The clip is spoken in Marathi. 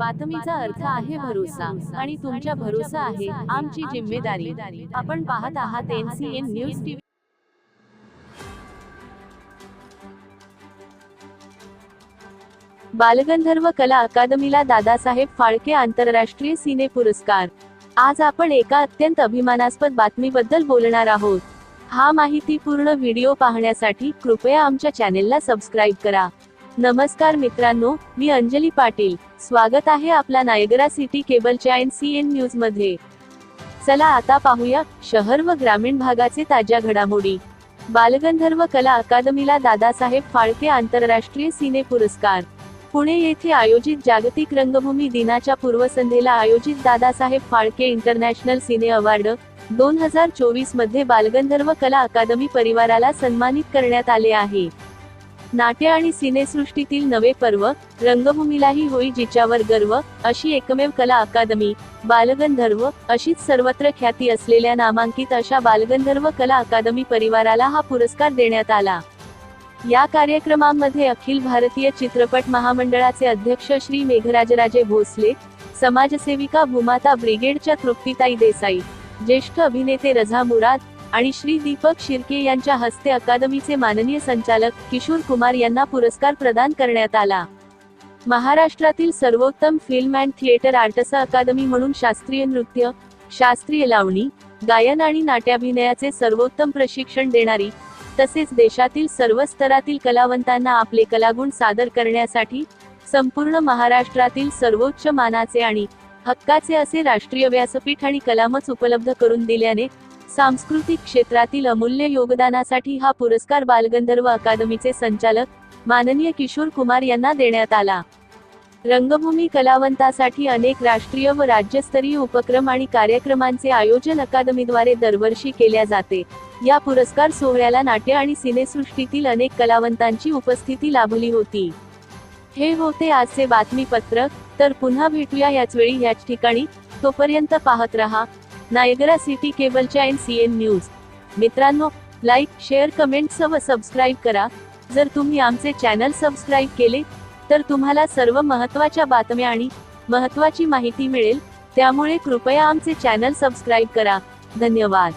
बातमीचा अर्थ आहे भरोसा आणि तुमच्या भरोसा आहे आमची जिम्मेदारी. आपण पाहत आहात एनसीएन न्यूज टीव्ही. बालगंधर्व कला अकादमीला दादासाहेब फाळके आंतरराष्ट्रीय सिने पुरस्कार. आज आपण एका अत्यंत अभिमानास्पद बातमीबद्दल बोलणार आहोत. हा माहितीपूर्ण व्हिडिओ पाहण्यासाठी कृपया आमच्या चॅनेलला सबस्क्राईब करा. नमस्कार मित्रांनो मी अंजली पाटील. स्वागत आहे आपला नायगरा सिटी केबलच्या एन सी एन न्यूजमध्ये. चला आता पाहूया शहर व ग्रामीण भागाचे ताज्या घडामोडी. बालगंधर्व कला अकादमीला दादासाहेब फाळके आंतरराष्ट्रीय सिने पुरस्कार. पुणे येथे आयोजित जागतिक रंगभूमी दिनाच्या पूर्वसंध्येला आयोजित Dadasaheb Phalke international cine award दोन हजार चोवीसमध्ये बालगंधर्व कला अकादमी परिवाराला सन्मानित करण्यात आले आहे. नाट्य आणि सिनेसृष्टीतील नवे पर्व रंगभूमीलाही होई जिच्यावर गर्व अशी एकमेव कला अकादमी बालगंधर्व अशीच सर्वत्र ख्याती असलेल्या नामांकित अशा बालगंधर्व कला अकादमी परिवाराला हा पुरस्कार देण्यात आला. या कार्यक्रमामध्ये अखिल भारतीय चित्रपट महामंडळाचे अध्यक्ष श्री मेघराजराजे भोसले समाजसेविका भूमाता ब्रिगेडच्या तृप्तीताई देसाई ज्येष्ठ अभिनेते रझा मुराद आणि श्री दीपक शिर्के यांच्या हस्ते अकादमीचे माननीय संचालक किशोर कुमार यांना पुरस्कार प्रदान करण्यात आला. महाराष्ट्रातील सर्वोत्तम film and theatre arts academy म्हणून शास्त्रीय नृत्य शास्त्रीय लावणी गायन आणि नाट्याभिनयाचे सर्वोत्तम प्रशिक्षण देणारी तसेच देशातील सर्व स्तरातील कलावंतांना आपले कलागुण सादर करण्यासाठी संपूर्ण महाराष्ट्रातील सर्वोच्च मानाचे आणि हक्काचे असे राष्ट्रीय व्यासपीठ आणि कलामच उपलब्ध करून दिल्याने सांस्कृतिक क्षेत्रातील अमूल्य योगदानासाठी हा पुरस्कार बालगंधर्व अकादमीचे संचालक माननीय किशोर कुमार यांना देण्यात आला. रंगभूमी कलावंतासाठी अनेक राष्ट्रीय व राज्यस्तरीय उपक्रम आणि कार्यक्रमांचे आयोजन अकादमीद्वारे दरवर्षी केल्या जाते. या पुरस्कार सोहळ्याला नाट्य आणि सिनेसृष्टीतील अनेक कलावंतांची उपस्थिती लाभली होती. हे होते आजचे बातमीपत्र तर पुन्हा भेटूया याच वेळी याच ठिकाणी. तोपर्यंत पाहत रहा. नायगरा सिटी केबलच्या एन सी एन न्यूज. मित्रांनो लाईक शेअर कमेंट्स व सबस्क्राईब करा. जर तुम्ही आमचे चॅनल सबस्क्राईब केले तर तुम्हाला सर्व महत्त्वाच्या बातम्या आणि महत्त्वाची माहिती मिळेल. त्यामुळे कृपया आमचे चॅनल सबस्क्राईब करा. धन्यवाद.